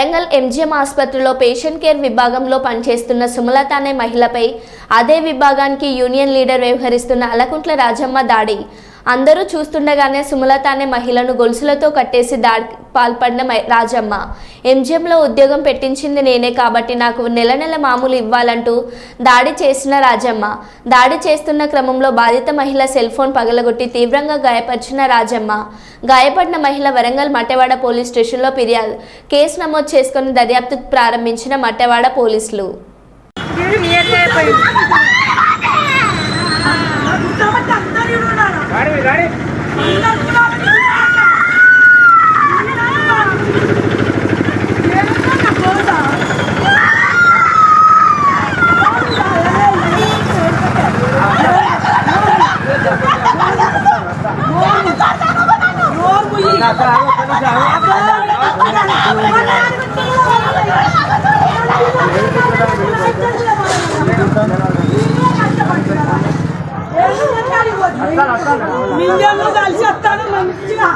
Warangal MGM ఆసుపత్రిలో patient care విభాగంలో పనిచేస్తున్న సుమలత అనే మహిళపై అదే విభాగానికి యూనియన్ లీడర్ వ్యవహరిస్తున్న అలకుంట్ల రాజమ్మ దాడి. అందరూ చూస్తుండగానే సుమలత అనే మహిళను గొలుసులతో కట్టేసి దాడి పాల్పడిన మై- రాజమ్మ. ఎంజిఎంలో ఉద్యోగం పెట్టించింది నేనే కాబట్టి నాకు నెల నెల మామూలు ఇవ్వాలంటూ దాడి చేసిన రాజమ్మ. దాడి చేస్తున్న క్రమంలో బాధిత మహిళ సెల్ ఫోన్ పగలగొట్టి తీవ్రంగా గాయపరిచిన రాజమ్మ. గాయపడిన మహిళ వరంగల్ మట్టెవాడ పోలీస్ స్టేషన్లో ఫిర్యాదు కేసు నమోదు చేసుకుని దర్యాప్తు ప్రారంభించిన మట్టెవాడ పోలీసులు. గాడి గాడి మింజలు కలిసి వస్తాను మంచిగా